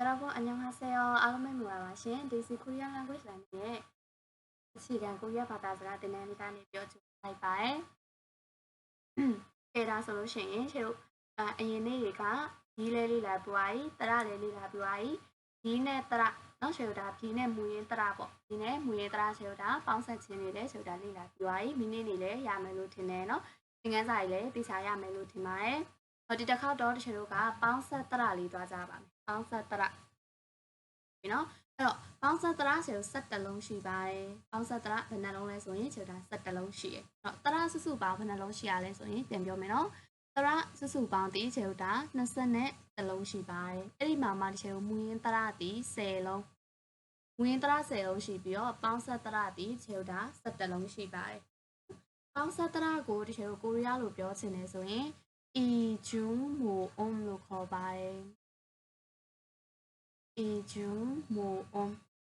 여러분 안녕하세요. 아름의 무아와신 DC Korean Language Learning ရဲ့အခြေခံကိုရဘာသာစကားသင်တန်းလေးကနေပြောချင်လိုက်ပါတယ်။အဲဒါဆိုလို့ရှိရင်ကျွန်တော်အရင်နေ့တွေကဒီလဲလေးလာပွားကြီးတရလဲလေးလာပွားကြီးဒီနဲ့တရနော်ကျွန်တော်ဒါဒီနဲ့မူရင်းတရပေါ့ဒီနဲ့မူရင်းတရကျွန်တော်ဒါပေါင်းဆက်ခြင်းနေလဲကျွန်တော်ဒါလေးလာပွားကြီးမိနစ်နေလဲရမယ်လို့ထင်တယ်နော်သင်ခန်းစာကြီးလည်းသိချာရမယ်လို့ထင်ပါတယ်။ဟောဒီတစ်ခေါက်တော့ကျွန်တော်ကပေါင်းဆက်တရလေးသွားကြပါမယ်။ ပေါင်းဆက်တရပြီနော်အဲ့တော့ပေါင်းဆက်တရဆို17လုံးရှိပါတယ်ပေါင်းဆက်တရဘယ်နှလုံးလဲဆိုရင်ကျွန်တော်17လုံးရှိတယ်အဲ့တော့တရစုစုပေါင်းဘယ်နှလုံးရှိရလဲဆိုရင်ပြန်ပြောမယ်နော်တရစုစုပေါင်းဒီကျွန်တော်20နဲ့တစ်လုံးရှိပါတယ်အဲ့ဒီမှာမှဒီကျွန်တော်မူရင်းတရဒီ10လုံးမူရင်းတရ10လုံးရှိပြီးတော့ပေါင်းဆက်တရဒီကျွန်တော်17လုံးရှိပါတယ်ပေါင်းဆက်တရကိုဒီကျွန်တော်ကိုရီးယားလိုပြောချင်တယ်ဆိုရင်အီဂျွန်းမိုအုံလို့ခေါ်ပါတယ် အီဂျွန်းမိုအုံ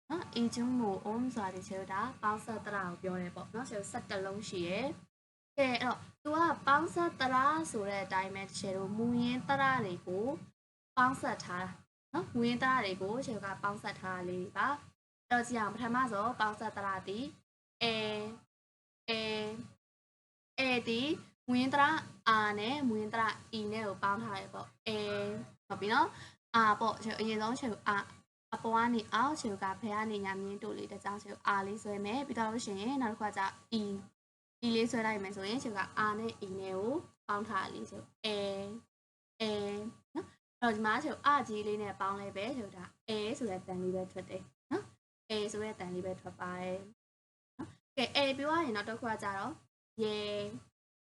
နော်အီဂျွန်းမိုအုံဆိုတာဒီကျွန်တော်ပေါင်းဆက်တရကိုပြောတယ်ပေါ့နော်ကျွန်တော်17လုံးရှိရယ်ကဲအဲ့တော့သူကပေါင်းဆက်တရဆိုတဲ့အတိုင်းပဲကျွန်တော်မူရင်းတရတွေကိုပေါင်းဆက်ထားတာနော်မူရင်းတရတွေကိုကျွန်တော်ကပေါင်းဆက်ထားတာလေးပါအဲ့တော့ကြည့်အောင်ပထမဆုံးပေါင်းဆက်တရတီအဲအဲအဲတီမူရင်းတရအာနဲ့မူရင်းတရအီနဲ့ကိုပေါင်းထားရပေါ့အဲဟုတ်ပြီနော် အာပေါ့ကျွန်တော်အရင်ဆုံးကျွန်တော်အာအပေါ်ကနေအောက်ခြေကဖဲကနေညာမြင်းတို့လေးတစ်ကြောင်းခြေအာလေးဆွဲမယ်ပြီးတော့လို့ရှိရင်နောက်တစ်ခါကျ e e လေးဆွဲလိုက်မယ်ဆိုရင်ခြေက r နဲ့ e နဲ့ကိုပေါင်းထားလေးဆို a a နော်အဲ့တော့ဒီမှာခြေ r ကြီးလေးနဲ့ပေါင်းလိုက်ပဲခြေဒါ a ဆိုတဲ့တန်လေးပဲထွက်တယ်နော် a ဆိုတဲ့တန်လေးပဲထွက်ပါတယ်နော်ကဲ a ပြောရရင်နောက်တစ်ခါကျတော့ရေ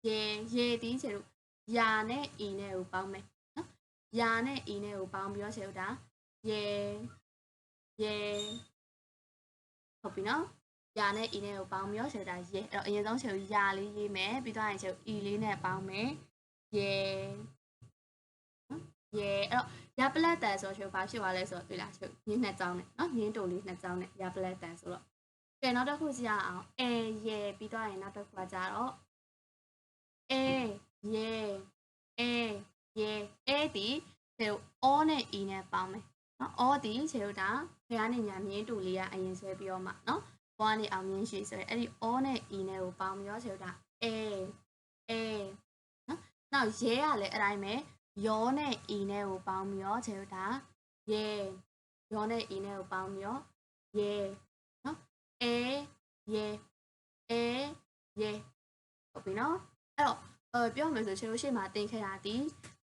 ရေရေတီးခြေတို့ယာနဲ့ e နဲ့ကိုပေါင်းမယ် နော်ယာနဲ့ e နဲ့ကိုပေါင်းပြီးတော့ခြေတို့ဒါရေရေဟုတ်ပြီနော်ယာနဲ့ e နဲ့ကိုပေါင်းပြီးတော့ခြေတာရေအဲ့တော့အရင်ဆုံးခြေကိုယာလေးရေးမယ်ပြီးတော့ရင်ခြေကို e လေးနဲ့ပေါင်းမယ်ရေနော်ရေအဲ့တော့ယာပလက်တန်ဆိုခြေဘာဖြစ်သွားလဲဆိုတော့တွေ့လားခြေညင်းနှစ်ကြောင်းနဲ့နော်ညင်းတုံလေးနှစ်ကြောင်းနဲ့ယာပလက်တန်ဆိုတော့ကဲနောက်တစ်ခုကြည့်ရအောင်အဲရေပြီးတော့ရင်နောက်တစ်ခုကကြတော့အဲရေအဲ ရေအဲဒီခြေကို o နဲ့ e နဲ့ပေါင်းမယ်နော် all ဒီခြေတို့ဒါဖះနဲ့ညာမြင်းတူလေးကအရင်ဆွဲပြီးတော့မှနော်ဘောကနေအောင်မြင်းရှိဆိုရင်အဲ့ဒီ all နဲ့ e နဲ့ကိုပေါင်းပြီးတော့ခြေတို့ဒါ a a နော်နောက်ရဲရလည်းအတိုင်းပဲယောနဲ့ e နဲ့ကိုပေါင်းပြီးတော့ခြေတို့ဒါရဲယောနဲ့ e နဲ့ကိုပေါင်းပြီးတော့ရဲနော် a ရဲ a ရဲဟုတ်ပြီနော်အဲ့တော့အဲပြောမယ်ဆိုခြေတို့ရှေ့မှာတင်ခဲ့တာဒီ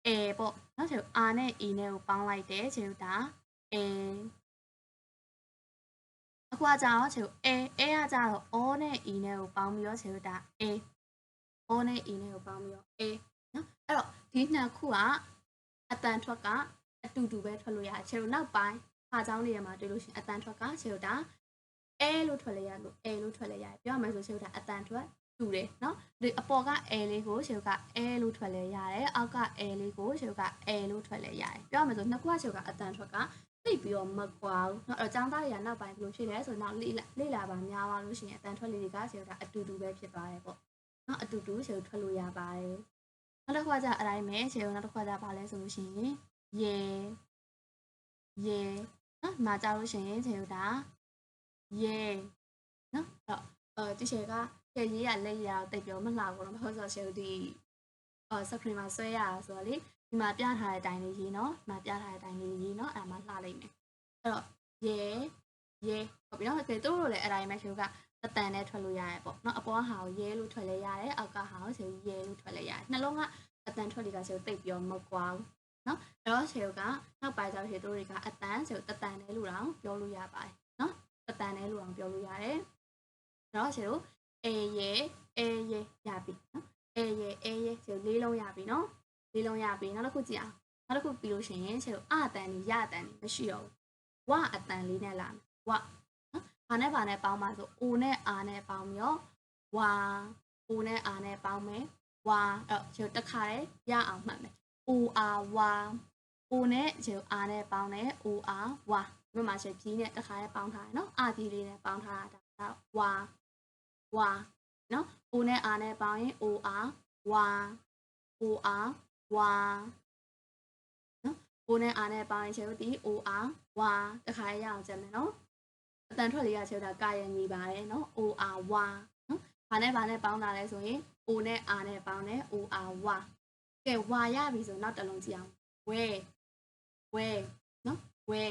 a ပေါ့နော်ခြေ r နဲ့ e နဲ့ကိုပေါင်းလိုက်တယ်ခြေတို့ဒါ a အခုကကြာတော့ခြေ a a ကကြာတော့ o နဲ့ e နဲ့ကိုပေါင်းပြီးတော့ခြေတို့ဒါ a o နဲ့ e နဲ့ကိုပေါင်းပြီးတော့ a နော်အဲ့တော့ဒီနှစ်ခုကအတန်ထွက်ကအတူတူပဲထွက်လို့ရတယ်ခြေတို့နောက်ပိုင်းဟာချောင်းတွေမှာတွေ့လို့ရှိရင်အတန်ထွက်ကခြေတို့ဒါ a လို့ထွက်လဲရလို့ a လို့ထွက်လဲရတယ်ပြောရမယ်ဆိုခြေတို့ဒါအတန်ထွက် တူတယ်เนาะဒီအပေါ်က a လေးကိုရှေ့က a လို့ထွက်လဲရတယ်အောက်က a လေးကိုရှေ့က a လို့ထွက်လဲရတယ်ပြောရမယ်ဆိုနှစ်ခုကရှေ့ကအတန်ထွက်ကသိပြီးတော့မကွာဘူးเนาะအဲចောင်းသားတွေကနောက်ပိုင်းဘယ်လိုဖြစ်လဲဆိုတော့နောက်လေ့လေ့လာပါများသွားလို့ရှိရင်အတန်ထွက်လေးတွေကရှေ့ကအတူတူပဲဖြစ်သွားတယ်ပေါ့เนาะအတူတူရှေ့ထွက်လို့ရပါတယ်နောက်တစ်ခါကျအတိုင်းပဲရှေ့ကနောက်တစ်ခါကျပါလဲဆိုလို့ရှိရင်ရေရေเนาะမှာကြလို့ရှိရင်ရှေ့ကရေเนาะအဲ့တော့အဲဒီရှေ့က ကဲရေးရလက်ရတော့တိတ်ပြောမလှဘူးတော့မဟုတ်ဆိုရှင်ဒီအော် screen မှာဆွဲရတာဆိုတော့လေဒီမှာပြထားတဲ့အတိုင်းလေးရေးနော်ဒီမှာပြထားတဲ့အတိုင်းလေးရေးနော်အဲ့မှာလှလိုက်မယ်အဲ့တော့ရဲရဲဟုတ်ပြီနော်ကဲတို့တို့လည်းအတိုင်းပဲရှင်ကအတန်နဲ့ထွက်လို့ရတယ်ပေါ့နော်အပေါ်ဟာကိုရဲလို့ထွက်လဲရတယ်အောက်ကဟာကိုရှင်ရဲလို့ထွက်လဲရတယ်နှလုံးကအတန်ထွက်တွေကရှင်တိတ်ပြောမကွာဘူးနော်အဲ့တော့ရှင်ကနောက်ပိုင်းကျတော့ရှင်တို့တွေကအတန်ရှင်တတန်နဲ့လို့တော့ပြောလို့ရပါတယ်နော်တတန်နဲ့လို့တော့ပြောလို့ရတယ်အဲ့တော့ရှင်တို့ အေရဲအေရဲရပြီနော်အေရဲအေရဲခြေလေးလုံးရပြီနော်လေးလုံးရပြီနောက်တစ်ခုကြည့်အောင်နောက်တစ်ခုပြီးလို့ရှိရင်ခြေအတန်ကြီးရအတန်ကြီးမရှိတော့ဘူးဝအတန်လေးနဲ့လာမယ်ဝနော်ဘာနဲ့ဘာနဲ့ပေါင်းပါဆို O နဲ့ R နဲ့ပေါင်းပြီးတော့ဝါ O နဲ့ R နဲ့ပေါင်းမယ်ဝါအဲ့ခြေတစ်ခါလေးရအောင်မှတ်မယ် O R ဝါ O နဲ့ခြေ R နဲ့ပေါင်းတယ် O R ဝါဒီမှာခြေကြီးနဲ့တစ်ခါလေးပေါင်းထားတယ်နော် R ကြီးလေးနဲ့ပေါင်းထားတာဒါဝါ ဝါနော် O နဲ့ R နဲ့ပေါင်းရင် OR ဝါ OR ဝါနော် O နဲ့ R နဲ့ပေါင်းရင်ခြေတို့ဒီ OR ဝါတခါရအောင်ကြက်မယ်နော်အတန်ထွက်လေးကခြေတို့ဒါကာရညီပါတယ်နော် OR ဝါနော်ဘာနဲ့ဘာနဲ့ပေါင်းတာလဲဆိုရင် O နဲ့ R နဲ့ပေါင်းတယ် OR ဝါကဲဝါရပြီဆိုနောက်တစ်လုံးကြည့်အောင်ဝဲဝဲနော်ဝဲ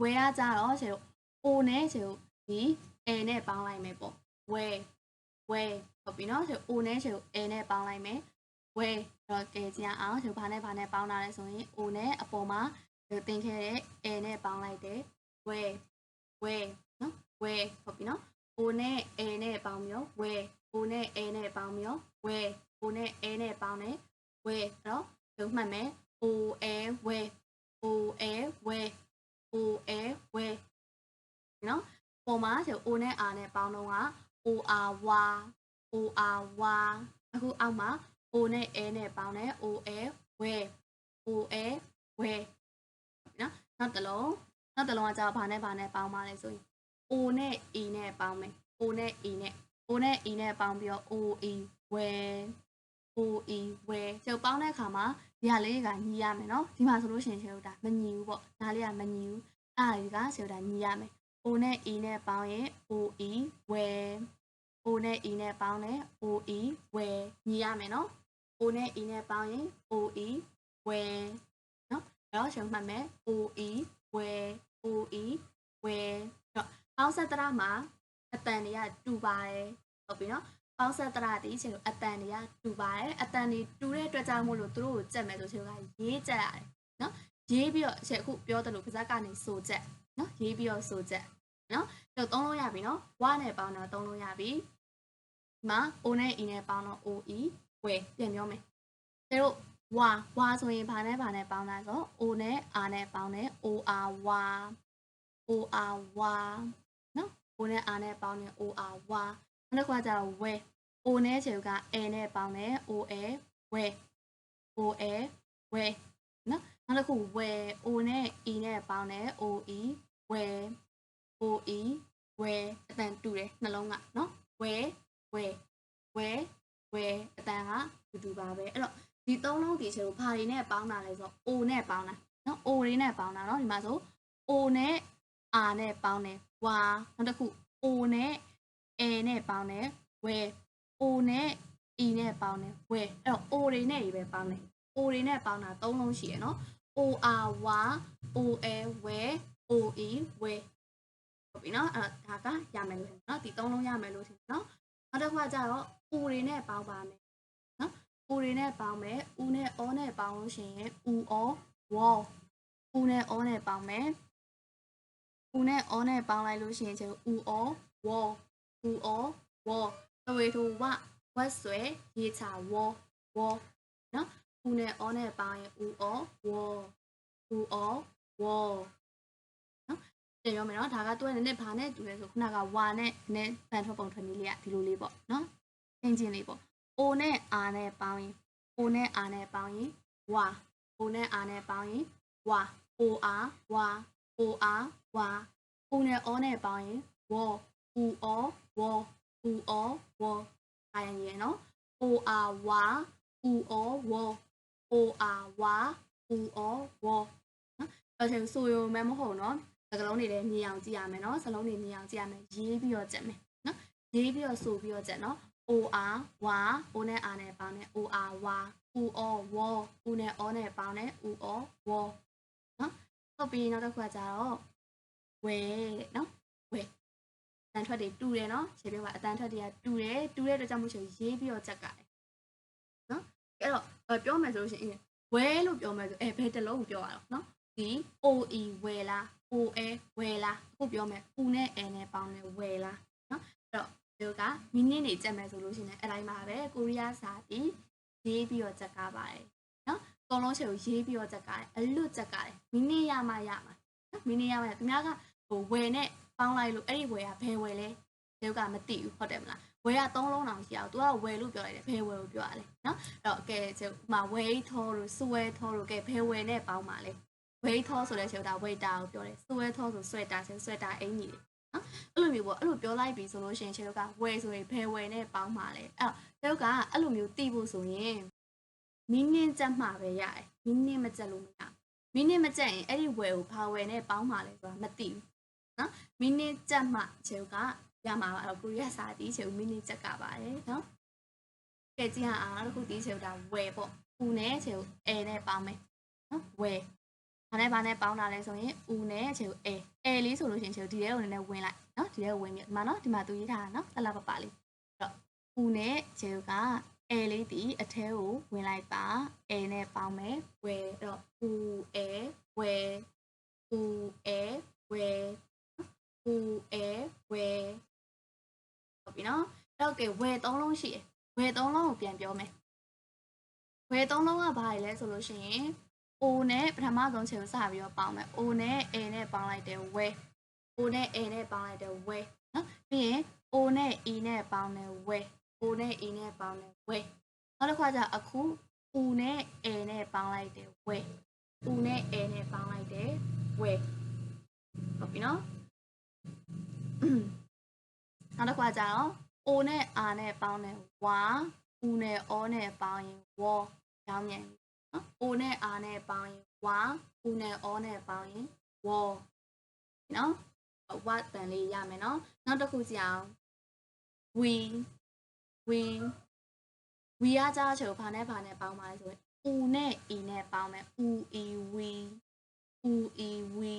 ဝဲကကြတော့ခြေတို့ O နဲ့ခြေတို့ဒီ A နဲ့ပေါင်းလိုက်မယ်ပေါ့ ဝဲဝဲဟုတ်ပြီနော်ခြေ O နဲ့ခြေ A နဲ့ပေါင်းလိုက်မယ်ဝဲတော့ကဲကြည့်အောင်ခြေဘာနဲ့ဘာနဲ့ပေါင်းတာလဲဆိုရင် O နဲ့အပေါ်မှာဒီတင်ခဲ့တဲ့ A နဲ့ပေါင်းလိုက်တယ်ဝဲဝဲနော်ဝဲဟုတ်ပြီနော် O နဲ့ A နဲ့ပေါင်းမျိုးဝဲ O နဲ့ A နဲ့ပေါင်းမျိုးဝဲ O နဲ့ A နဲ့ပေါင်းတယ်ဝဲအဲ့တော့ဒီမှတ်မယ် O A ဝဲ O A ဝဲ O A ဝဲနော်ပုံမှာဆို O နဲ့ R နဲ့ပေါင်းတော့က O R ဝါ O R ဝါအခုအောက်မှာ O နဲ့ A နဲ့ပေါင်းတယ် O A ဝဲ O A ဝဲနော်နောက်တစ်လုံးနောက်တစ်လုံးကကြာဘာနဲ့ဘာနဲ့ပေါင်းပါလဲဆိုရင် O နဲ့ E နဲ့ပေါင်းမယ် O နဲ့ E နဲ့ O နဲ့ E နဲ့ပေါင်းပြီးတော့ O E ဝဲ O E ဝဲကျုပ်ပေါင်းတဲ့အခါမှာဒီဟာလေးကညီရမယ်နော်ဒီမှာဆိုလို့ရှိရင်ကျုပ်ဒါမညီဘူးပေါ့ဒါလေးကမညီဘူးအဲ့ဒါကြီးကကျုပ်ဒါညီရမယ် O နဲ့ E နဲ့ပေါင်းရင် O E ဝဲ O နဲ့ E နဲ့ပေါင်းတယ် O E ဝဲညီရမယ်နော် O နဲ့ E နဲ့ပေါင်းရင် O E ဝဲနော်အဲ့တော့ကျုပ်မှတ်မယ် O E ဝဲ O E ဝဲတော့ပေါင်းဆက်တရမှာအတန်တွေကတူပါတယ်ဟုတ်ပြီနော်ပေါင်းဆက်တရတီးချေလို့အတန်တွေကတူပါတယ်အတန်တွေတူတဲ့အတွက်ကြောင့်မို့လို့သူတို့ကိုကြက်မယ်ဆိုချေလို့ကရေးကြက်ရတယ်နော်ရေးပြီးတော့ချေအခုပြောတယ်လို့ပါဇက်ကနေဆိုကြက် နော်ရေးပြီးတော့ဆိုကြက်နော်တော့သုံးလို့ရပြီနော်ဝနဲ့ပေါင်းတော့သုံးလို့ရပြီဒီမှာ O နဲ့ E နဲ့ပေါင်းတော့ OE ဝယ်ပြန်ပြောမယ်ကျတို့ဝါဝါဆိုရင်ဘာနဲ့ဘာနဲ့ပေါင်းတာဆို O နဲ့ R နဲ့ပေါင်းတယ် OR ဝါ OR ဝါနော် O နဲ့ R နဲ့ပေါင်းတယ် OR ဝါနောက်တစ်ခါကျတော့ဝဲ O နဲ့ချေက A နဲ့ပေါင်းတယ် OA ဝဲ OA ဝဲနော် နောက်တစ်ခုဝဲ O နဲ့ E နဲ့ပေါင်းတယ် OE ဝဲ OE ဝဲအတန်တူတယ်နှလုံးကနော်ဝဲဝဲဝဲဝဲအတန်ကတူတူပါပဲအဲ့တော့ဒီသုံးလုံးဒီချေကိုဘာတွေနဲ့ပေါင်းတာလဲဆိုတော့ O နဲ့ပေါင်းတာနော် O တွေနဲ့ပေါင်းတာနော်ဒီမှာဆို O နဲ့ R နဲ့ပေါင်းတယ်ဝါနောက်တစ်ခု O နဲ့ A နဲ့ပေါင်းတယ်ဝဲ O နဲ့ E နဲ့ပေါင်းတယ်ဝဲအဲ့တော့ O တွေနဲ့တွေပဲပေါင်းတယ် O တွေနဲ့ပေါင်းတာ၃လုံးရှိရယ်နော် OR ဝါ OA ဝဲ OE ဝဲဟုတ်ပြီနော်အဲ့ဒါကရမယ်လို့ထင်တယ်နော်ဒီ၃လုံးရမယ်လို့ထင်တယ်နော်နောက်တစ်ခါကျတော့ O တွေနဲ့ပေါင်းပါမယ်နော် O တွေနဲ့ပေါင်းမယ် U နဲ့ O နဲ့ပေါင်းလို့ရှိရင် U O wall U နဲ့ O နဲ့ပေါင်းမယ် U နဲ့ O နဲ့ပေါင်းလိုက်လို့ရှိရင်ကျတော့ U O wall U O wall သဝေထူဝဝက်ဆွဲရေချာ wall wall နော် U နဲ့ O နဲ့ပေါင်းရင် U O wall U O wall နော်ပြန်ပြောမယ်နော်ဒါကသူကနည်းနည်းဘာနဲ့တူလဲဆိုခုနကဝါနဲ့နည်းပန်ထွက်ပုံထွက်နည်းလေးကဒီလိုလေးပေါ့နော်သင်ချင်းလေးပေါ့ O နဲ့ R နဲ့ပေါင်းရင် O နဲ့ R နဲ့ပေါင်းရင်ဝါ O နဲ့ R နဲ့ပေါင်းရင်ဝါ OR ဝါ OR ဝါ U နဲ့ O နဲ့ပေါင်းရင်ဝ U O ဝ U O ဝအားရရင်နော် OR ဝါ U O ဝ OR ဝါ U O ဝနော်အဲ့ဒါဆိုရုံမဲမဟုတ်နော်စကလုံးတွေလည်းမြင်အောင်ကြည့်ရမယ်နော်စလုံးတွေမြင်အောင်ကြည့်ရမယ်ရေးပြီးတော့ကြက်မယ်နော်ရေးပြီးတော့ဆိုပြီးတော့ကြက်နော် OR ဝါ O နဲ့ R နဲ့ပေါင်းတယ် OR ဝါ UO ဝ U နဲ့ O နဲ့ပေါင်းတယ် UO ဝနော်ဟုတ်ပြီနောက်တစ်ခုကကြတော့ဝဲတဲ့နော်ဝဲအတန်ထွက်တွေတူတယ်နော်ခြေပြောပါအတန်ထွက်တွေကတူတယ်တူတဲ့အတွက်ကြောင့်မို့ရှင်ရေးပြီးတော့ကြက်ကတယ်နော်အဲ့တော့ ပြောမယ်ဆိုလို့ရှိရင်ဝဲလို့ပြောမယ်ဆိုအဲဘယ်တစ်လုံးကိုပြောရအောင်နော်ဒီ OE ဝဲလား OA ဝဲလားအခုပြောမယ် U နဲ့ A နဲ့ပေါင်းတယ်ဝဲလားနော်အဲ့တော့ဒီကမိနစ်နေကြက်မယ်ဆိုလို့ရှိရင်အဲ့တိုင်းပါပဲကိုရီးယားစာတီရေးပြီးတော့ကြက်ကားပါတယ်နော်အကုန်လုံးချေကိုရေးပြီးတော့ကြက်ကားတယ်အလွတ်ကြက်ကားတယ်မိနစ်ရမှရမှာနော်မိနစ်ရမှသူများကဟိုဝယ်နဲ့ပေါင်းလိုက်လို့အဲ့ဒီဝယ်ကဘယ်ဝယ်လဲဒီကမသိဘူးဟုတ်တယ်မလား ဝယ်က3လုံးတောင်ရှိအောင် तू ကဝယ်လို့ပြောလိုက်တယ်ဘယ်ဝယ်ကိုပြောရလဲနော်အဲ့တော့ကဲဒီမှာဝယ်ထောလို့စွဲထောလို့ကဲဘယ်ဝယ်နဲ့ပေါင်းပါလဲဝယ်ထောဆိုတဲ့ချက်ဒါဝယ်တာကိုပြောတယ်စွဲထောဆိုဆွဲတာချင်းဆွဲတာအင်ကြီးလေနော်အဲ့လိုမျိုးပေါ့အဲ့လိုပြောလိုက်ပြီဆိုလို့ရှိရင်ခြေတို့ကဝယ်ဆိုရင်ဘယ်ဝယ်နဲ့ပေါင်းပါလဲအဲ့တော့ခြေတို့ကအဲ့လိုမျိုးတိဖို့ဆိုရင်မင်းနင်းကြက်မှပဲရတယ်မင်းနင်းမကြက်လို့မရမိနစ်မကြက်ရင်အဲ့ဒီဝယ်ကိုဘာဝယ်နဲ့ပေါင်းပါလဲဆိုတာမသိဘူးနော်မိနစ်ကြက်မှခြေက ရမှာပါတော့ကိုရီးယားစာတီးခြေမိနစ်ကြက်ကပါတယ်နော်ကဲကြည့်အောင်နောက်တစ်ခုတီးခြေဒါဝယ်ပေါ့ဦးနဲ့ခြေကိုအဲနဲ့ပေါင်းမယ်နော်ဝယ်ဘာနဲ့ဘာနဲ့ပေါင်းတာလဲဆိုရင်ဦးနဲ့ခြေကိုအဲအဲလေးဆိုလို့ရှိရင်ခြေကိုဒီထဲကိုနည်းနည်းဝင်လိုက်နော်ဒီထဲကိုဝင်ပြီးဒီမှာနော်ဒီမှာသူရေးထားတာနော်လှလှပပလေးအဲ့တော့ဦးနဲ့ခြေကအဲလေးတီအထဲကိုဝင်လိုက်ပါအဲနဲ့ပေါင်းမယ်ဝယ်တော့ဦးအဲဝယ်ဦးအဲဝယ်ဦးအဲဝယ် ဟုတ်ပြီနော်အဲ့တော့ကဲဝယ်သုံးလုံးရှိတယ်ဝယ်သုံးလုံးကိုပြန်ပြောမယ်ဝယ်သုံးလုံးကဘာလဲဆိုလို့ရှိရင် O နဲ့ပထမဆုံးခြေကိုစပြီးတော့ပေါင်းမယ် O နဲ့ A နဲ့ပေါင်းလိုက်တယ်ဝယ် O နဲ့ A နဲ့ပေါင်းလိုက်တယ်ဝယ်နော်ပြီးရင် O နဲ့ E နဲ့ပေါင်းတယ်ဝယ် O နဲ့ E နဲ့ပေါင်းတယ်ဝယ်နောက်တစ်ခါကျအခု U နဲ့ A နဲ့ပေါင်းလိုက်တယ်ဝယ် U နဲ့ A နဲ့ပေါင်းလိုက်တယ်ဝယ်ဟုတ်ပြီနော် နောက်တစ်ခါကျတော့ O နဲ့ R နဲ့ပေါင်းတယ်ဝါ U နဲ့ O နဲ့ပေါင်းရင်ဝေါရောင်းမြန်နော် O နဲ့ R နဲ့ပေါင်းရင်ဝါ U နဲ့ O နဲ့ပေါင်းရင်ဝေါနော်ဝတ်တန်လေးရမယ်နော်နောက်တစ်ခုကြည့်အောင် we we we ကကြာချိုဘာနဲ့ဘာနဲ့ပေါင်းပါလဲဆိုရင် u နဲ့ e နဲ့ပေါင်းမယ် u e we u e we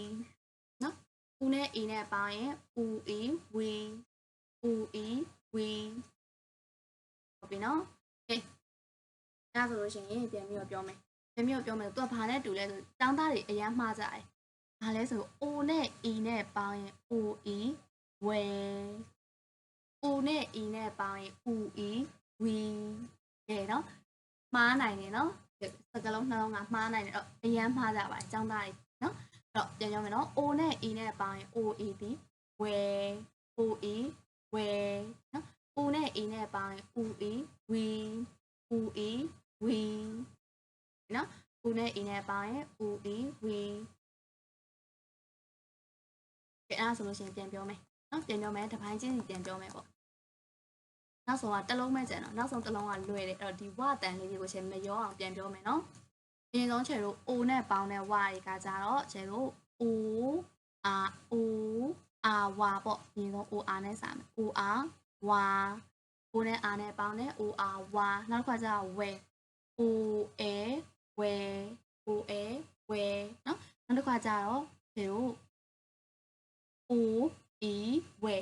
နော် u နဲ့ e နဲ့ပေါင်းရင် u e we u e we ဟုတ်ပြီနော်ကဲဒါဆိုလို့ရှိရင်ပြန်ပြီးတော့ပြောမယ်ပြန်ပြီးတော့ပြောမယ်သူကဘာနဲ့တူလဲဆိုတောင်းသားတွေအရန်မှားကြတယ်ဘာလဲဆို o နဲ့ e နဲ့ပေါင်းရင် o e ဝယ် u နဲ့ e နဲ့ပေါင်းရင် u e we ကဲနော်မှားနိုင်တယ်နော်စကလုံးနှလုံးကမှားနိုင်တယ်တော့အရန်မှားကြပါအကြောင်းသားတွေနော်အဲ့တော့ပြန်ပြောမယ်နော် o နဲ့ e နဲ့ပေါင်းရင် o e ဒီဝယ် o e ဝယ်နော် u နဲ့ e နဲ့ပေါင်းရင် u e we u e we နော် u နဲ့ e နဲ့ပေါင်းရင် u e we ကဲအဲ့ဒါဆိုလို့ရှိရင်ပြန်ပြောမယ်နော်ပြန်ပြောမယ်တစ်ပိုင်းချင်းစီပြန်ပြောမယ်ပေါ့နောက်ဆုံးကတစ်လုံးမဲ့ကျန်တော့နောက်ဆုံးတစ်လုံးကလွယ်တယ်အဲ့တော့ဒီဝတန်လေးတွေကိုရှင်မရောအောင်ပြန်ပြောမယ်နော်အရင်ဆုံးချေတို့ O နဲ့ပေါင်းတဲ့ဝတွေကကြတော့ချေတို့ O R O R ဝပေါ့အရင်ဆုံး O R နဲ့စာမယ် O R ဝ O နဲ့ R နဲ့ပေါင်းတဲ့ O R ဝနောက်တစ်ခါကျတော့ဝဲ O A ဝဲ O A ဝဲနော်နောက်တစ်ခါကျတော့ချေတို့ O E ဝဲ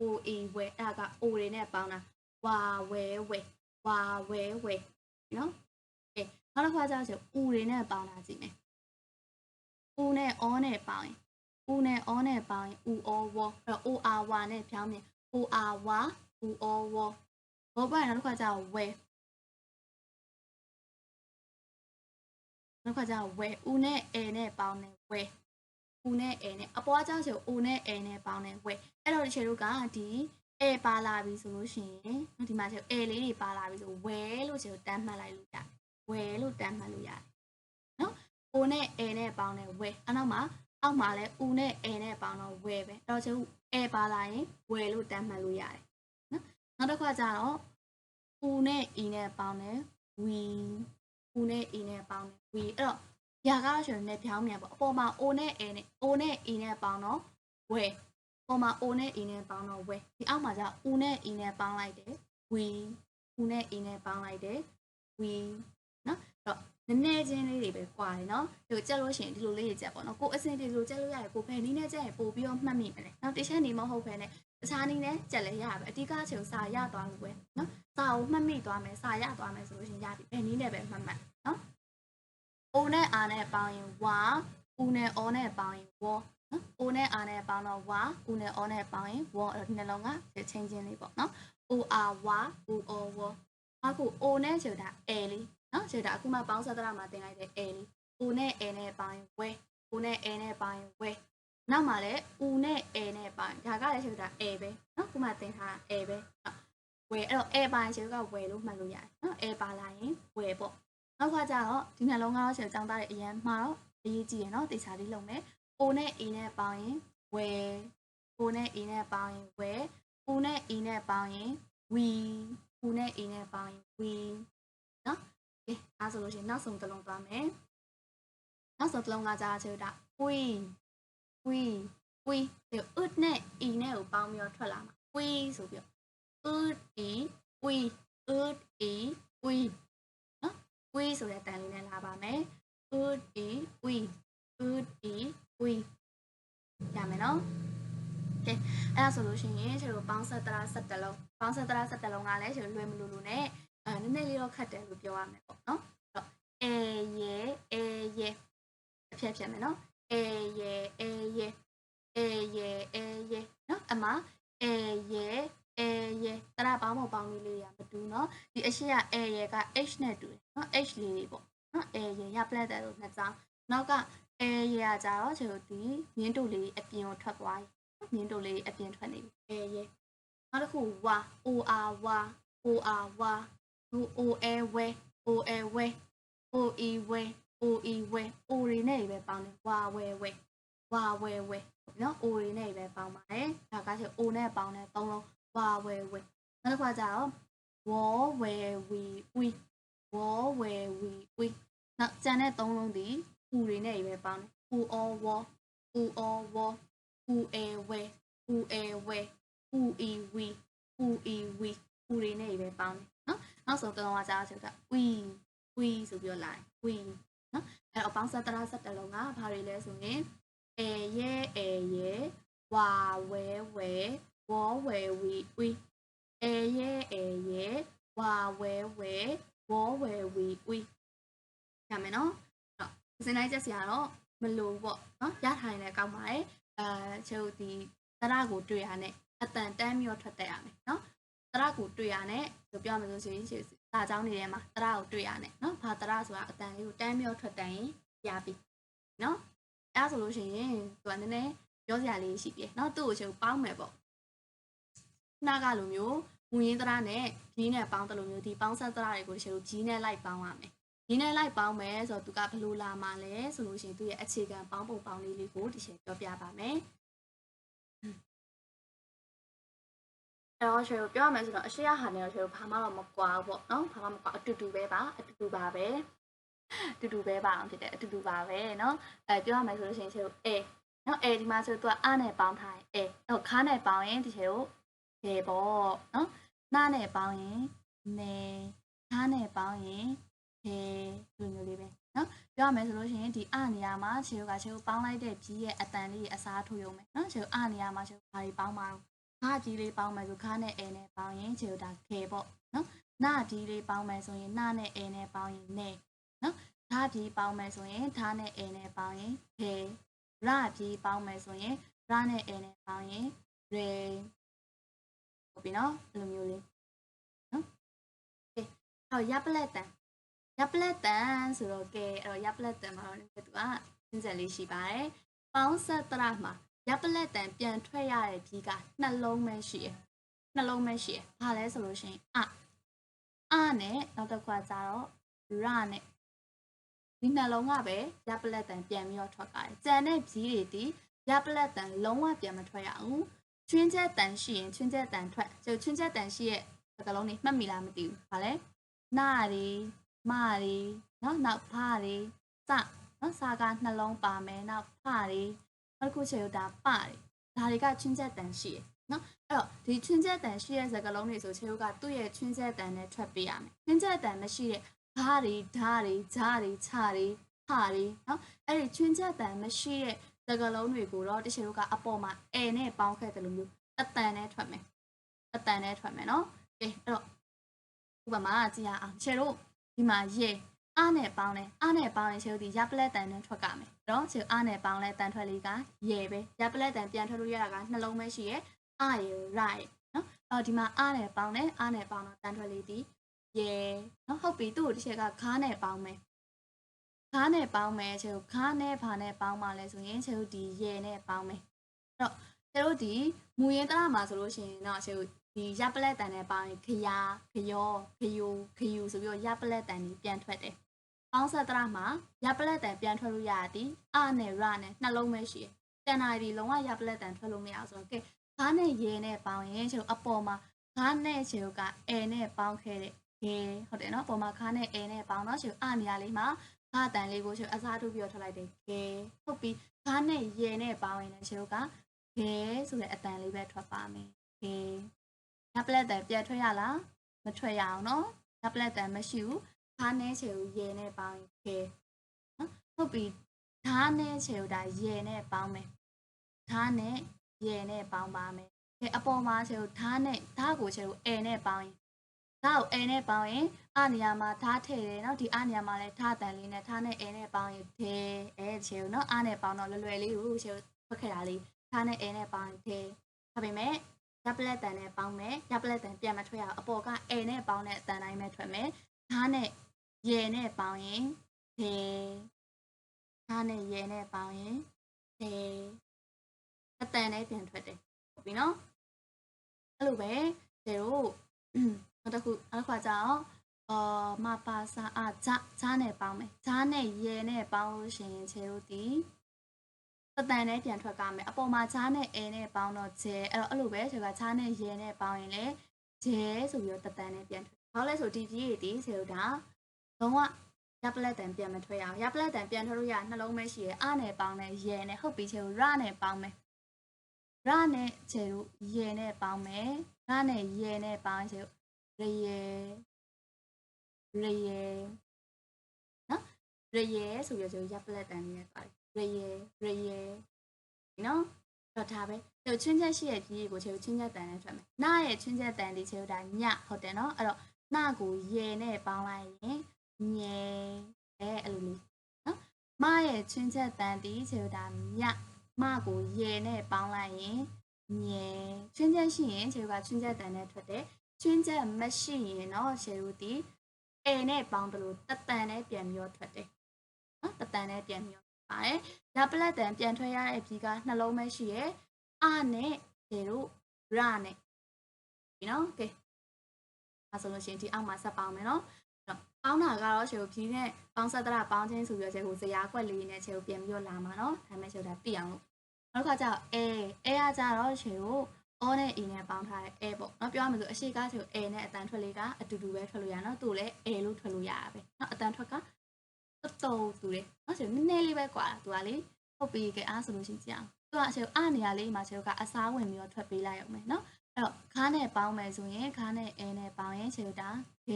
O E ဝဲအဲ့ဒါက O တွေနဲ့ပေါင်းတာဝါဝဲဝဲဝါဝဲဝဲနော်ကဲနောက်တစ်ခါကျတော့ဦးတွေနဲ့ပေါင်းတာကြည့်မယ်ဦးနဲ့အောနဲ့ပေါင်းရင် ဦးနဲ့အောနဲ့ပေါင်းရင်ဦးအောဝအဲ့တော့ OR ဝါနဲ့ဖြောင်းမြင် OR ဝါဦးအောဝဘောပိုင်နောက်တစ်ခါကျတော့ဝဲနောက်တစ်ခါကျတော့ဝဲဦးနဲ့ A နဲ့ပေါင်းတယ်ဝဲဦးနဲ့ A နဲ့အပွားကြောင့်ဆိုဦးနဲ့ A နဲ့ပေါင်းတယ်ဝဲအဲ့တော့ဒီခြေတို့ကဒီ A ပါလာပြီဆိုလို့ရှိရင်ဒီမှာကျ A လေးတွေပါလာပြီဆိုဝဲလို့ကျတန်းမှတ်လိုက်လို့ရတယ်ဝဲလို့တန်းမှတ်လို့ရတယ်နော် O နဲ့ A နဲ့ပေါင်းတဲ့ဝဲအနောက်မှာ အောက်မှာလဲ U နဲ့ A နဲ့ပေါင်းတော့ဝဲပဲအဲ့တော့ကျ A ပါလာရင်ဝဲလို့တန်းမှတ်လို့ရတယ်နော်နောက်တစ်ခါကျတော့ U နဲ့ E နဲ့ပေါင်းတဲ့ we U နဲ့ E နဲ့ပေါင်းတဲ့ we အဲ့တော့ရာကားဆိုရင်လည်းဖြောင်းမြန်ပေါ့အပေါ်မှာ O နဲ့ A နဲ့ O နဲ့ E နဲ့ပေါင်းတော့ဝဲပေါ်မှာ O နဲ့ E နဲ့ပေါင်းတော့ဝဲဒီအောက်မှာကျ U နဲ့ E နဲ့ပေါင်းလိုက်တယ် we U နဲ့ E နဲ့ပေါင်းလိုက်တယ် we နော်အဲ့တော့ နည်းနည်းချင်းလေးတွေပဲကွာတယ်နော်ဒီကြက်လို့ရှိရင်ဒီလိုလေးတွေကြက်ပေါ့နော်ကိုအစင်ဒီလိုကြက်လို့ရတယ်ကိုဖယ်နည်းနဲ့ကြက်ရင်ပို့ပြီးတော့မှတ်မိမယ်လေနော်တခြားနေမဟုတ်ဖယ်နဲ့တခြားနည်းနဲ့ကြက်လည်းရပါပဲအဓိကချိန်စာရသွားလို့ပဲနော်စာကိုမှတ်မိသွားမယ်စာရသွားမယ်ဆိုလို့ရှိရင်ရပြီဖယ်နည်းနဲ့ပဲမှတ်မှတ်နော် O နဲ့ R နဲ့ပေါင်းရင်ဝါ U နဲ့ O နဲ့ပေါင်းရင်ဝနော် O နဲ့ R နဲ့ပေါင်းတော့ဝါ U နဲ့ O နဲ့ပေါင်းရင်ဝအဲ့တော့ဒီနှလုံးကချင်းချင်းလေးပေါ့နော် O R ဝါ U O ဝအခု O နဲ့ဆိုတာ A လေး နော်ဆိုတာအခုမှပေါင်းဆက်သလားမှာတင်လိုက်တဲ့ A လေး U နဲ့ A နဲ့ပေါင်းရင်ဝဲ U နဲ့ A နဲ့ပေါင်းရင်ဝဲနောက်မှလည်း U နဲ့ A နဲ့ပေါင်းဒါကလည်းဆိုတာ A ပဲနော်ခုမှတင်ထား A ပဲဝဲအဲ့တော့ A ပိုင်းချေကဝဲလို့မှတ်လို့ရတယ်နော် A ပါလာရင်ဝဲပေါ့နောက်ကကြတော့ဒီနှလုံးကတော့ဆယ်ចောင်းသားရဲ့အရန်မှာတော့အရေးကြီးရနော်တေချာလေးလုံးမယ် O နဲ့ E နဲ့ပေါင်းရင်ဝယ် O နဲ့ E နဲ့ပေါင်းရင်ဝယ် U နဲ့ E နဲ့ပေါင်းရင် we U နဲ့ E နဲ့ပေါင်းရင် we နော်ကဲ အဲဆိုလို့ရှိရင်နောက်ဆုံးတစ်လုံးသွားမယ်နနောက်ဆုံးတစ်လုံးကကြာချေဒါ we we we ဒီ ut နဲ့ e နဲ့ကိုပေါင်းပြီးတော့ထွက်လာမှာ we ဆိုပြီးတော့ ut e we ut e we နော် we ဆိုတဲ့တန်လေးနဲ့လာပါမယ် ut e we ut e we ရမယ်နော်ကဲအဲ့ဒါဆိုလို့ရှိရင်ကျွန်တော်ပေါင်းဆက်တရာဆက်တလုံးပေါင်းဆက်တရာဆက်တလုံးကလည်းကျွန်တော်လွယ်မလို့လို့နဲ့ အဲနည်းနည်းလေးတော့ခက်တယ်လို့ပြောရမယ်ပေါ့နော်အဲ့တော့ a ရေ a ရေအဖြတ်ဖြတ်မယ်နော် a ရေ a ရေ a ရေ a ရေနော်အမ a ရေ a ရေတရာပေါင်းမပေါင်းလေးလေးရမတူနော်ဒီအရှိက a ရေက h နဲ့တူတယ်နော် h လေးလေးပေါ့နော် a ရေရပလက်တယ်လို့နှစ်ကြောင်းနောက်က a ရေကကြတော့ကျွန်တော်ဒီမြင်းတူလေးအပြင်ကိုထွက်သွားပြီမြင်းတူလေးအပြင်ထွက်နေပြီ a ရေနောက်တစ်ခု wa o r wa o r wa o o a ဝဲ o a ဝဲ o e ဝဲ o e ဝဲ o တွေနဲ့ပဲပေါင်းတယ် wa ဝဲဝဲ wa ဝဲဝဲနော် o တွေနဲ့ပဲပေါင်းပါတယ်ဒါကဆို o နဲ့ပေါင်းတယ်သုံးလုံး wa ဝဲဝဲနောက်တစ်ခါကျတော့ wo ဝဲ we we wo ဝဲ we we နောက်ကျန်တဲ့သုံးလုံးဒီ u တွေနဲ့ပဲပေါင်းတယ် u o wo u o wo u a ဝဲ u a ဝဲ u e we u e we u တွေနဲ့ပဲပေါင်းတယ်နော် နောက်ဆုံးသုံးလုံးကကြာဆိုတော့ we we ဆိုပြီးတော့လာတယ် we နော်အဲ့တော့ပေါင်းဆက်တရာဆက်တလုံးကဘာတွေလဲဆိုရင် a ရဲ့ a ရဲ့ဝါဝဲဝဲဝေါ်ဝဲဝီဝီ a ရဲ့ a ရဲ့ဝါဝဲဝဲဝေါ်ဝဲဝီဝီရမယ်နော်အဲ့စင်လိုက်ချက်စရာတော့မလို့ပေါ့နော်ရထိုင်လည်းကောင်းပါတယ်အဲချုပ်ဒီတရကိုတွေ့ရနဲ့အတန်တန်းမျိုးထွက်တတ်ရမယ်နော် တရကိုတွေ့ရနဲ့လို့ပြောမယ်ဆိုဆိုရင်စာကြောင်းတွေထဲမှာတရကိုတွေ့ရနဲ့နော်ဘာတရဆိုတာအတန်လေးကိုတန်းမျောထွက်တန်းရင်ရပြီနော်အဲဆိုလို့ရှိရင်သူကနည်းနည်းပြောစရာလေးရှိပြေနော်သူ့ကိုချုပ်ပေါင်းမယ်ပေါ့နာကလိုမျိုးငွေရင်းတရနဲ့ဂျီးနဲ့ပေါင်းတယ်လို့မျိုးဒီပေါင်းဆက်တရတွေကိုချုပ်ဂျီးနဲ့လိုက်ပေါင်းရမယ်ဂျီးနဲ့လိုက်ပေါင်းမယ်ဆိုတော့သူကဘလို့လာမှာလဲဆိုလို့ရှိရင်သူ့ရဲ့အခြေခံပေါင်းပုံပေါင်းလေးလေးကိုဒီချက်ပြောပြပါမယ် အဲ့တော့ share ကိုပြောရမယ်ဆိုတော့အရှိရဟာနဲ့ share ကိုဘာမှတော့မကွာဘူးပေါ့နော်ဘာမှမကွာအတူတူပဲပါအတူတူပါပဲအတူတူပဲပါအောင်ဖြစ်တယ်အတူတူပါပဲနော်အဲပြောရမယ်ဆိုလို့ရှိရင် share ကို a နော် a ဒီမှာဆိုတော့အနဲ့ပေါင်းထားရင် a ဟိုခါနဲ့ပေါင်းရင်ဒီ share ကို b ပေါ့နော်နားနဲ့ပေါင်းရင်နေခါနဲ့ပေါင်းရင် b လိုမျိုးလေးပဲနော်ပြောရမယ်ဆိုလို့ရှိရင်ဒီအနေရာမှာ share က share ကိုပေါင်းလိုက်တဲ့ပြီးရဲ့အတန်လေးအစားထိုးရုံပဲနော် share ကိုအနေရာမှာ share ကိုဘာတွေပေါင်းမှာတော့ ခါကြီးလေးပေါင်းမယ်ဆိုခါနဲ့အဲနဲ့ပေါင်းရင်ခြေကိုဒါခေပေါ့နော်နှာကြီးလေးပေါင်းမယ်ဆိုရင်နှာနဲ့အဲနဲ့ပေါင်းရင်နေနော်ဓာကြီးပေါင်းမယ်ဆိုရင်ဓာနဲ့အဲနဲ့ပေါင်းရင်ခေရပြီးပေါင်းမယ်ဆိုရင်ရနဲ့အဲနဲ့ပေါင်းရင်ရေဟုတ်ပြီနော်အဲ့လိုမျိုးလေးနော်ကဲအော်ရပ်ပလက်တန်ရပ်ပလက်တန်ဆိုတော့ကဲအဲ့တော့ရပ်ပလက်တန်မှာတော့သူကစင်းစက်လေးရှိပါတယ်ပေါင်းဆက်တရမှာ ရပ်ပလက်တန်ပြန်ထွက်ရတဲ့ဒီကနှလုံးပဲရှိရနှလုံးပဲရှိရဘာလဲဆိုလို့ရှိရင်အအနဲ့နောက်တစ်ခါကျတော့ရနဲ့ဒီနှလုံးကပဲရပလက်တန်ပြန်ပြီးတော့ထွက်သွားတယ်။ကြံတဲ့ကြီးတွေဒီရပလက်တန်လုံးဝပြန်မထွက်ရဘူး။ချွင်းချက်တန်ရှိရင်ချွင်းချက်တန်ထွက်။ကျချွင်းချက်တန်ရှိရဲ့စကလုံးတွေမှတ်မိလားမသိဘူး။ဗာလဲ။နာရီမရီနော်နောက်ဖားရီစနော်စာကနှလုံးပါမယ်နောက်ဖားရီ နောက်တစ်ခုချေဒါပရီဒါတွေကချွင်းချက်တန်ရှိရနော်အဲ့တော့ဒီချွင်းချက်တန်ရှိရဲ့စကလုံးတွေဆိုချေကသူ့ရဲ့ချွင်းချက်တန်နဲ့ထွက်ပေးရမယ်ချွင်းချက်တန်မရှိတဲ့ဓာရီဓာရီဂျာရီခြာရီဟာရီနော်အဲ့ဒီချွင်းချက်တန်မရှိတဲ့စကလုံးတွေကိုတော့တချို့ကအပေါ်မှာအဲနဲ့ပေါင်းခဲ့တယ်လို့မျိုးအတန်နဲ့ထွက်မယ်အတန်နဲ့ထွက်မယ်နော်ကဲအဲ့တော့ဥပမာကြည့်ရအောင်ချေတို့ဒီမှာရေ အားနဲ့ပေါင်းလဲအားနဲ့ပေါင်းရင်ချေတို့ဒီရပလက်တန်နဲ့ထွက်ကမယ်နော်ချေအားနဲ့ပေါင်းလဲတန်ထွက်လေးကရေပဲရပလက်တန်ပြန်ထွက်လို့ရတာကနှလုံးပဲရှိရဲ့အာရေ right နော်အော်ဒီမှာအားနဲ့ပေါင်းလဲအားနဲ့ပေါင်းတော့တန်ထွက်လေးဒီရေနော်ဟုတ်ပြီသူ့ကိုတစ်ချက်ကခါးနဲ့ပေါင်းမယ်ခါးနဲ့ပေါင်းမယ်ချေတို့ခါးနဲ့ဘာနဲ့ပေါင်းမှလဲဆိုရင်ချေတို့ဒီရေနဲ့ပေါင်းမယ်အဲ့တော့ချေတို့ဒီမူရင်းတရမှာဆိုလို့ရှိရင်တော့ချေတို့ဒီရပလက်တန်နဲ့ပေါင်းရင်ခရာခရောခယိုခယူဆိုပြီးတော့ရပလက်တန်ကြီးပြန်ထွက်တယ် ပေါင်းဆက်တရမှာရပလက်တန်ပြန်ထွက်လို့ရသည်အနဲ့ရနဲ့နှလုံးပဲရှိတယ်တန်နာဒီလုံးဝရပလက်တန်ထွက်လို့မရအောင်ဆိုတော့ကဲခါးနဲ့ရေနဲ့ပေါင်းရင်ချေတို့အပေါ်မှာခါးနဲ့ချေတို့ကအဲနဲ့ပေါင်းခဲ့တဲ့ရေဟုတ်တယ်နော်ပုံမှာခါနဲ့အဲနဲ့ပေါင်းတော့ရှင်အနေရာလေးမှာခခါအတန်လေးကိုရှင်အစားထိုးပြီးတော့ထွက်လိုက်တယ်ခဲဟုတ်ပြီခါနဲ့ရေနဲ့ပေါင်းရင်လည်းရှင်တို့ကခဲဆိုတဲ့အတန်လေးပဲထွက်ပါမယ်ခဲညပလက်တန်ပြန်ထွက်ရလားမထွက်ရအောင်နော်ညပလက်တန်မရှိဘူး ခါနဲ့ချေကိုရေနဲ့ပေါင်းရင်ခဲနော်ဟုတ်ပြီဓာတ်နဲ့ချေကိုဒါရေနဲ့ပေါင်းမယ်ဓာတ်နဲ့ရေနဲ့ပေါင်းပါမယ်ခဲအပေါ်မှာချေကိုဓာတ်နဲ့ဓာတ်ကိုချေကိုအဲနဲ့ပေါင်းရင်ဓာတ်ကိုအဲနဲ့ပေါင်းရင်အနေရာမှာဓာတ်ထည့်တယ်နော်ဒီအနေရာမှာလည်းဓာတ်တန်လေးနဲ့ဓာတ်နဲ့အဲနဲ့ပေါင်းရင်ခဲအဲချေကိုနော်အနဲ့ပေါင်းတော့လွယ်လွယ်လေးကိုချေကိုဖွက်ခဲ့တာလေးဓာတ်နဲ့အဲနဲ့ပေါင်းရင်ခဲဒါပေမဲ့ရပလက်တန်နဲ့ပေါင်းမယ်ရပလက်တန်ပြန်မထွက်ရအောင်အပေါ်ကအဲနဲ့ပေါင်းတဲ့အတန်တိုင်းပဲထွက်မယ်ဓာတ်နဲ့ ရေနဲ့ပေါင်းရင်ခဲဓာတ်နဲ့ရေနဲ့ပေါင်းရင်ခဲအတန်နဲ့ပြန်ထွက်တယ်ဟုတ်ပြီနော်အဲ့လိုပဲကျတို့နောက်တစ်ခုနောက်တစ်ခါကျတော့အော်မပါစာအဂျဂျာနဲ့ပေါင်းမယ်ဂျာနဲ့ရေနဲ့ပေါင်းလို့ရှိရင်ခြေတို့ဒီအတန်နဲ့ပြန်ထွက်ကမယ်အပေါ်မှာဂျာနဲ့အဲနဲ့ပေါင်းတော့ဂျဲအဲ့တော့အဲ့လိုပဲခြေကဂျာနဲ့ရေနဲ့ပေါင်းရင်လည်းဂျဲဆိုပြီးတော့တတန်နဲ့ပြန်ထွက်ဘာလို့လဲဆိုဒီကြီးတွေဒီခြေတို့ဒါ လုံးဝရပလက်တန်ပြန်မထွက်ရအောင်ရပလက်တန်ပြန်ထွက်လို့ရနှလုံးပဲရှိရယ်အနဲ့ပေါင်းနဲ့ရေနဲ့ဟုတ်ပြီခြေကိုရနဲ့ပေါင်းမယ်ရနဲ့ခြေတို့ရေနဲ့ပေါင်းမယ်ရနဲ့ရေနဲ့ပေါင်းခြေတို့ရရေရရေနော်ရရေဆိုပြီးတော့ရပလက်တန်လေးနဲ့ပါတယ်ရရေရရေနော်တော့ဒါပဲကျချင်းချက်ရှိရဲ့ကြီးကိုခြေကိုချင်းချက်တန်နဲ့ထွက်မယ်နားရဲ့ချင်းချက်တန်ဒီခြေကိုဒါညဟုတ်တယ်နော်အဲ့တော့နာကိုရေနဲ့ပေါင်းလိုက်ရင် ညဲအဲအဲ့လိုလေးနော်မရဲ့ချင်းချက်တန်ဒီခြေကိုဒါညမကိုရေနဲ့ပေါင်းလိုက်ရင်ညဲချင်းချက်ရှိရင်ခြေကချင်းချက်တန်နဲ့ထွက်တယ်ချင်းချက်မရှိရင်တော့ခြေတို့ဒီအဲနဲ့ပေါင်းတယ်လို့တတန်နဲ့ပြန်ပြီးတော့ထွက်တယ်နော်တတန်နဲ့ပြန်ပြီးတော့ပါတယ်ရပလက်တန်ပြန်ထွက်ရတဲ့အပြီးကနှလုံးပဲရှိရယ်အနဲ့ခြေတို့ရနဲ့ဒီနော်ကဲအဲဆိုလို့ရှိရင်ဒီအောက်မှာဆက်ပေါင်းမယ်နော် ပေါင်းတာကတော့ရှင်ကိုဖြီးနဲ့ပေါင်းဆက်တရပေါင်းချင်းဆိုပြီးတော့ရှင်ကိုဇရာကွက်လေးနဲ့ရှင်ကိုပြင်ပြီးတော့လာမှာနော်ဒါမဲ့ရှင်ဒါပြအောင်လို့နောက်တစ်ခါကျတော့ a a ကကြတော့ရှင်ကို o နဲ့ e နဲ့ပေါင်းထားတဲ့ a ပေါ့နော်ပြောရမယ်ဆိုအရှိကရှင်ကို a နဲ့အတန်ထွက်လေးကအတူတူပဲထွက်လို့ရနော်သူလည်း a လို့ထွက်လို့ရတာပဲနော်အတန်ထွက်ကတော်တော်သူလေနော်ရှင်နည်းနည်းလေးပဲကွာသူကလေဟုတ်ပြီကဲအားဆိုလို့ရှိရင်ကြည့်အောင်သူကရှင်အနေရာလေးမှာရှင်ကအစားဝင်ပြီးတော့ထွက်ပေးလိုက်အောင်မယ်နော် တော့ခါနဲ့ပေါင်းမယ်ဆိုရင်ခါနဲ့ a နဲ့ပေါင်းရင်ခြေတာ g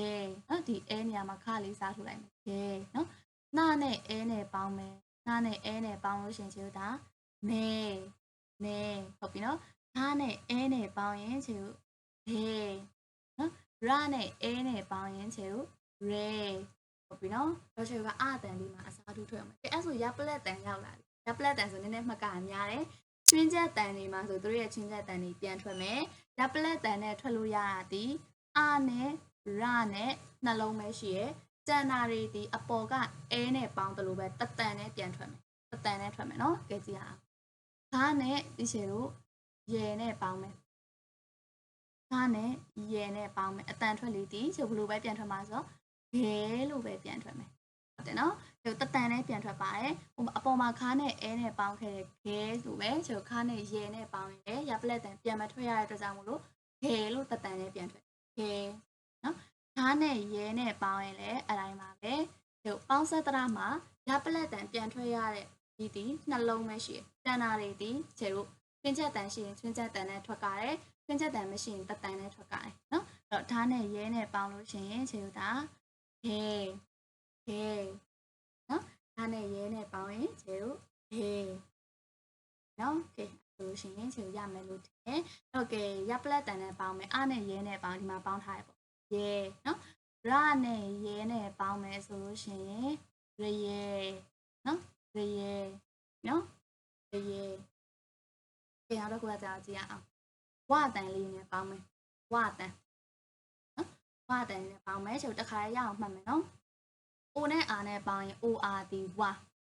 နော်ဒီ a နေရာမှာခါလေးစားထုတ်လိုက်မယ် g နော်နာနဲ့ a နဲ့ပေါင်းမယ်နာနဲ့ a နဲ့ပေါင်းလို့ရှင်ခြေတာ ne ne ဟုတ်ပြီနော်ခါနဲ့ a နဲ့ပေါင်းရင်ခြေကို g နော်ရနဲ့ a နဲ့ပေါင်းရင်ခြေကို re ဟုတ်ပြီနော်တော့ခြေကအတန်ဒီမှာအစားထုတ်ထွက်အောင်အဲ့ဆိုရပလက်တန်ရောက်လာတယ်ရပလက်တန်ဆိုနည်းနည်းမှတ်ကများတယ်ချင်းချက်တန်တွေမှာဆိုသူတို့ရဲ့ချင်းချက်တန်တွေပြန်ထွက်မယ် ရပလက်တန်နဲ့ထွက်လို့ရတာဒီအနဲ့ရနဲ့နှလုံးပဲရှိရယ်ကျန်တာတွေဒီအပေါ်ကအဲနဲ့ပေါင်းတယ်လို့ပဲတတန်နဲ့ပြန်ထွက်မယ်တတန်နဲ့ထွက်မယ်နော်ကြည့်ကြည့်အောင်ခါနဲ့ဒီခြေတို့ရေနဲ့ပေါင်းမယ်။ဟာနဲ့ရေနဲ့ပေါင်းမယ်။အတန်ထွက်လေးဒီဆိုဘလို့ပဲပြန်ထွက်မှာဆိုဘဲလို့ပဲပြန်ထွက်မယ်။ဟုတ်တယ်နော်။ဒီ တတန်နဲ့ပြန်ထွက်ပါတယ်။ဟိုအပေါ်မှာခါနဲ့အဲနဲ့ပေါင်းခဲ့တဲ့ဂဲဆိုပဲ။ဆိုခါနဲ့ရေနဲ့ပေါင်းရင်လည်းရပလက်တန်ပြန်မထွက်ရတဲ့အတွက်ကြောင့်မလို့ဂဲလို့တတန်နဲ့ပြန်ထွက်။ဂဲနော်။ခါနဲ့ရေနဲ့ပေါင်းရင်လည်းအတိုင်းပါပဲ။ဒီပေါင်းဆက်တရမှာရပလက်တန်ပြန်ထွက်ရတဲ့ဒီဒီနှလုံးပဲရှိတယ်။တန်တာတွေဒီခြေတို့ချွင်းချက်တန်ရှိရင်ချွင်းချက်တန်နဲ့ထွက်ကြတယ်ချွင်းချက်တန်မရှိရင်တတန်နဲ့ထွက်ကြတယ်နော်အဲ့တော့ဓာတ်နဲ့ရဲနဲ့ပေါင်းလို့ရှိရင်ခြေဥတာဟဲဟဲ နော်ဓာတ်နဲ့ရဲနဲ့ပေါင်းရင်ခြေဥဟဲနော်ကဲဆိုလို့ရှိရင်ခြေဥရမယ်လို့ထင်တယ်ဟုတ်ကဲ့ရပလက်တန်နဲ့ပေါင်းမယ်အနဲ့ရဲနဲ့ပေါင်းဒီမှာပေါင်းထားရပေါ့ရဲနော်ရနဲ့ရဲနဲ့ပေါင်းမယ်ဆိုလို့ရှိရင်ရရဲနော်ရရဲနော်ရရဲကဲနောက်တစ်ခုကကြာကြည့်ရအောင်ဝတန်လေးနဲ့ပေါင်းမယ်ဝတန်နော်ဝတန်နဲ့ပေါင်းမယ်ဆိုတခါရအောင်မှတ်မယ်နော် O နဲ့ R နဲ့ပေါင်းရင် OR ဒီဝ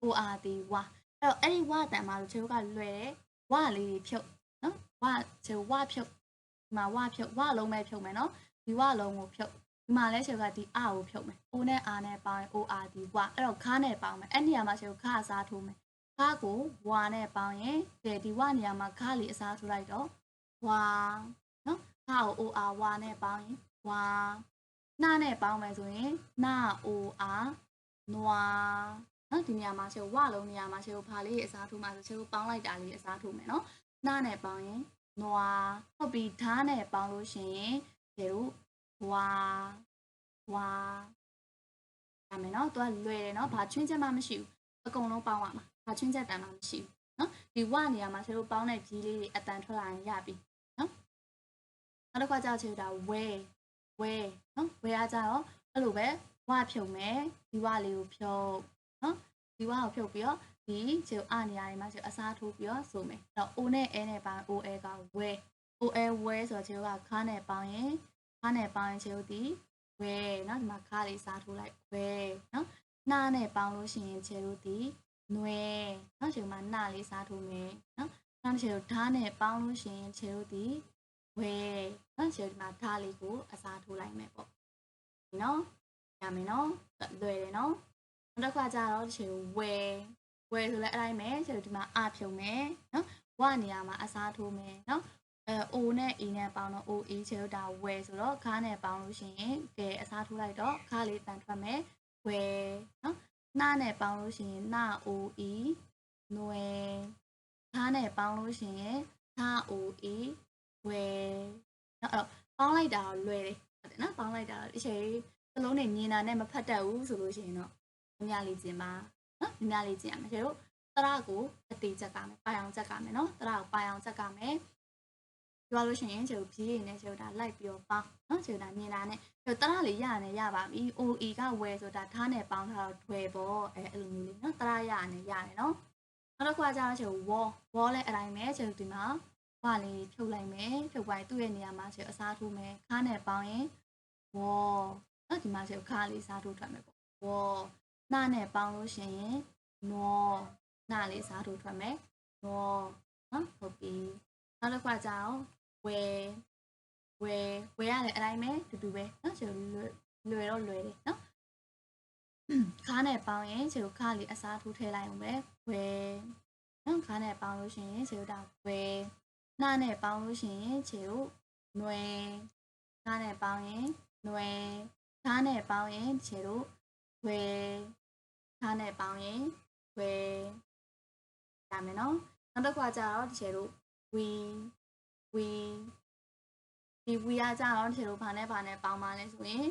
OR ဒီဝအဲ့တော့အဲ့ဒီဝတန်မှာတို့ခြေကလွယ်တယ်ဝလေးတွေဖြုတ်နော်ဝခြေဝဖြုတ်ဒီမှာဝဖြုတ်ဝလုံးပဲဖြုတ်မယ်နော်ဒီဝလုံးကိုဖြုတ်ဒီမှာလဲခြေကဒီ R ကိုဖြုတ်မယ် O နဲ့ R နဲ့ပေါင်းရင် OR ဒီဝအဲ့တော့ခါနဲ့ပေါင်းမယ်အဲ့နေရာမှာခြေကိုခါအစားထိုးမယ်ခါကိုဝါနဲ့ပေါင်းရင်ဒီဒီဝနေရာမှာခါလေးအစားထိုးလိုက်တော့ဝါနော်ခါကို OR ဝါနဲ့ပေါင်းရင်ဝါ နာနဲ့ပေါင်းမယ်ဆိုရင်နာ OR နွားနော်ဒီနေရာမှာချေဝလုံးနေရာမှာချေဘာလေးအစားထိုးမှာဆိုချေပေါင်းလိုက်တာလေးအစားထိုးမယ်နော်နှားနဲ့ပေါင်းရင်နွားဟုတ်ပြီဓာတ်နဲ့ပေါင်းလို့ရှိရင်ချေတို့ဝါဝါဒါမယ်နော်သူကလွယ်တယ်နော်ဘာချွင်းချက်မှမရှိဘူးအကုန်လုံးပေါင်းရမှာဘာချွင်းချက်တန်မှမရှိဘူးနော်ဒီဝနေရာမှာချေတို့ပေါင်းတဲ့ကြီးလေးတွေအတန်ထွက်လာရင်ရပြီနော်နောက်တစ်ခါကြောက်ချေတာဝဲ ဝဲနော်ဝဲအားကြတော့အဲ့လိုပဲဝဖြုံမယ်ဒီဝလေးကိုဖြုံနော်ဒီဝကိုဖြုတ်ပြီးတော့ဒီခြေအနေရာတွေမှာခြေအစားထိုးပြီးတော့ဆိုမယ်အဲ့တော့ O နဲ့ A နဲ့ပေါင်း OA ကဝဲ OA ဝဲဆိုတော့ခြေကခါနဲ့ပေါင်းရင်ခါနဲ့ပေါင်းရင်ခြေတို့ဒီဝဲနော်ဒီမှာခါလေးစားထိုးလိုက်ဝဲနော်နှာနဲ့ပေါင်းလို့ရှိရင်ခြေတို့ဒီနွဲနော်ခြေမှာနှာလေးစားထိုးမယ်နော်နောက်ခြေတို့ဓာတ်နဲ့ပေါင်းလို့ရှိရင်ခြေတို့ဒီ ဝဲနော်ခြေဒီမှာဓာတ်လေးကိုအစားထိုးလိုက်မယ်ပေါ့နော်ရမယ်နော်လွယ်တယ်နော်နောက်တစ်ခါကျတော့ခြေဝဲဝဲဆိုလဲအဲ့တိုင်းပဲခြေဒီမှာအဖြုံမယ်နော်ဝနေရာမှာအစားထိုးမယ်နော်အဲ O နဲ့ E နဲ့ပေါင်းတော့ OE ခြေတို့ဒါဝဲဆိုတော့ခါနဲ့ပေါင်းလို့ရှိရင်ကဲအစားထိုးလိုက်တော့ခါလေးတန်ထွက်မယ်ဝဲနော်နှာနဲ့ပေါင်းလို့ရှိရင်နှာ OE နွယ်ခါနဲ့ပေါင်းလို့ရှိရင်နှာ OE ဝဲနော်အဲ့တော့ပေါင်းလိုက်တာလွယ်တယ်ဟုတ်တယ်နော်ပေါင်းလိုက်တာအချိန်စလုံးနဲ့မြင်တာနဲ့မဖတ်တတ်ဘူးဆိုလို့ရှိရင်တော့မြများလေးကျင်ပါနော်မြများလေးကျင်ရမယ်ကျတို့တရကိုအတေးချက်ကမယ်ပိုင်အောင်ချက်ကမယ်နော်တရကိုပိုင်အောင်ချက်ကမယ်ပြောလို့ရှိရင်ကျတို့ဖြည်းရည်နဲ့ကျတို့ဒါလိုက်ပြီးတော့ပေါင်းနော်ကျတို့ဒါမြင်တာနဲ့ကျတို့တရလေးရရနဲ့ရပါပြီ OE ကဝယ်ဆိုတာဓာတ်နဲ့ပေါင်းထားတော့ထွယ်ပေါ့အဲအဲ့လိုမျိုးလေးနော်တရရရနဲ့ရတယ်နော်နောက်တစ်ခါကျတော့ကျတို့ wall wall လည်းအတိုင်းပဲကျတို့ဒီမှာ ဝါလေးဖြုတ်လိုက်မယ်ဖြုတ်ပိုင်းသူ့ရဲ့နေရာမှာကျအစားထိုးမယ်ခါနဲ့ပေါင်းရင် wall နော်ဒီမှာကျခါလေးစားထိုးထွက်မယ်ပေါ့ wall နှာနဲ့ပေါင်းလို့ရှိရင် no နှာလေးစားထိုးထွက်မယ် no နော်ဟုတ်ပြီနောက်တစ်ခါကျတော့ where where where ရတယ်အတိုင်းပဲတူတူပဲနော်ကျလွယ်လွယ်တော့လွယ်တယ်နော်ခါနဲ့ပေါင်းရင်ကျခါလေးအစားထိုးထည့်လိုက်အောင်ပဲ where နော်ခါနဲ့ပေါင်းလို့ရှိရင်ကျတော့ where နှာနဲ့ပေါင်းလို့ရှိရင်ခြေကိုနွယ်နှာနဲ့ပေါင်းရင်နွယ်ဓာတ်နဲ့ပေါင်းရင်ခြေတို့ဝဲဓာတ်နဲ့ပေါင်းရင်ဝဲဒါမယ်နော်နောက်တစ်ခါကျတော့ခြေတို့ဝီဝီဒီဝီကကျတော့ခြေတို့ဘာနဲ့ဘာနဲ့ပေါင်းပါလဲဆိုရင်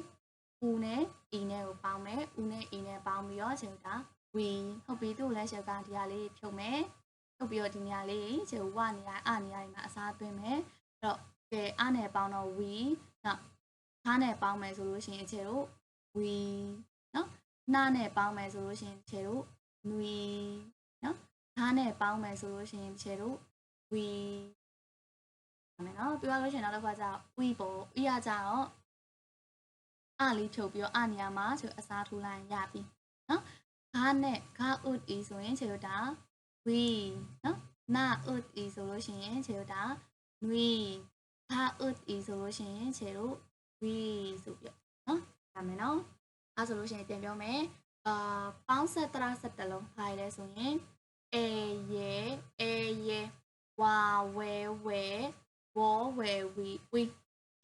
ဦးနဲ့အီနဲ့ကိုပေါင်းမယ်ဦးနဲ့အီနဲ့ပေါင်းပြီးတော့ခြေတို့ဒါဝီဟုတ်ပြီသူ့လက်ချက်ကဒီဟာလေးဖြုတ်မယ် ထုတ်ပြီးတော့ဒီနေရာလေးခြေဝနေရာအနေရာတွေမှာအစားသွင်းမယ်အဲ့တော့ကဲအနဲ့ပေါင်းတော့ we နောက်ခါနဲ့ပေါင်းမယ်ဆိုလို့ရှိရင်ခြေတို့ we နော်နှာနဲ့ပေါင်းမယ်ဆိုလို့ရှိရင်ခြေတို့ we နော်ခါနဲ့ပေါင်းမယ်ဆိုလို့ရှိရင်ခြေတို့ we မယ်နော်ပြောရလို့ရှိရင်နောက်တစ်ခါကျတော့ we ပေါ့ we ရကြတော့အလေးဖြုတ်ပြီးတော့အနေရာမှာခြေအစားထိုးလိုက်ရပြီနော်ခါနဲ့ခါ ut e ဆိုရင်ခြေတို့ဒါ we နော်နာ ut e ဆိုလို့ရှိရင်ခြေတို့ဒါ we ဘာ ut e ဆိုလို့ရှိရင်ခြေတို့ we ဆိုပြီးနော်ဒါမယ်နော်အဲဆိုလို့ရှိရင်ပြန်ပြောမယ်အာပေါင်းဆက်တရဆက်တလုံးဖိုင်လဲဆိုရင် a ရေ a ရေဝါဝဲဝဲဝေါ်ဝဲဝီဝီ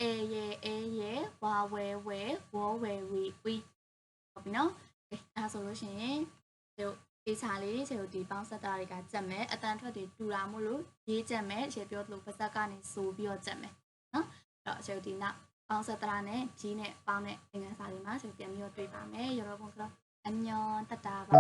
a ရေ a ရေဝါဝဲဝဲဝေါ်ဝဲဝီဝီဟုတ်ပြီနော်အဲဆိုလို့ရှိရင်တို့ ဒီချာလေးခြေတို့ဒီပေါင်းဆက်တာတွေကကြက်မယ်အတန်ထွက်တွေတူလာမို့လို့ရေးကြက်မယ်ခြေပြောသလိုပါဇက်ကနေဆိုပြီးတော့ကြက်မယ်နော်အဲ့တော့ခြေတို့ဒီနောက်ပေါင်းဆက်တာနဲ့ကြီးနဲ့ပေါင်းတဲ့သင်ခန်းစာလေးမှာခြေပြန်ပြီးတော့တွေ့ပါမယ်ရောတော့ဘုံကတော့အညောတတာပါ